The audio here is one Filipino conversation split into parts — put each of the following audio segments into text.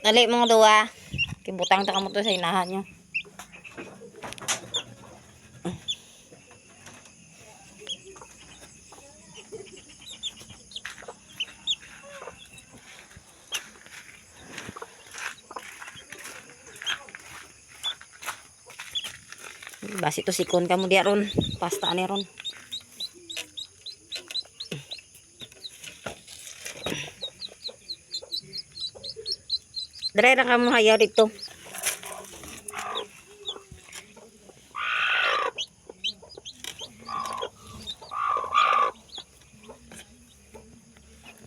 Dali mga duwa. Kibutang ta kamo to sa inahan nyo. Basi to sikon kamu dia ron. Pasta ni ron. Dere na kamu hayaw dito.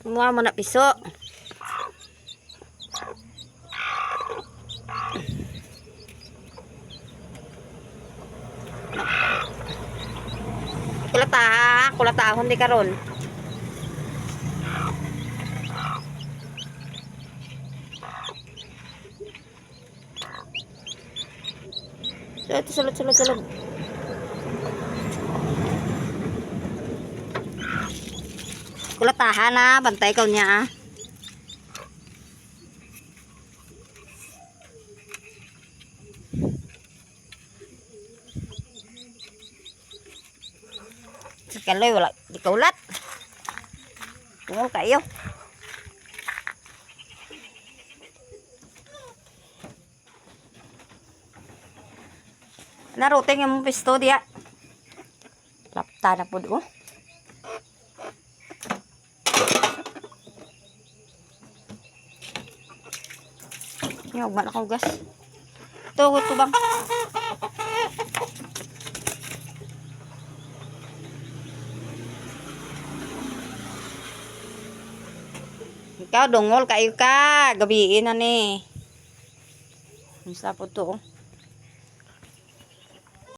Mga mo na piso. Kulata, kulatahon di চলো চলো চলো চলো cô lát ta na bàn tay cầu nhà cái lêu lại cậu lát cũng không không Naruting yung pisto diya. Lapta na po ko. Yung man ako gas. Tugot ko bang. Ikaw dungol kayo ka. Gabiin na ni. Ang po to. oh.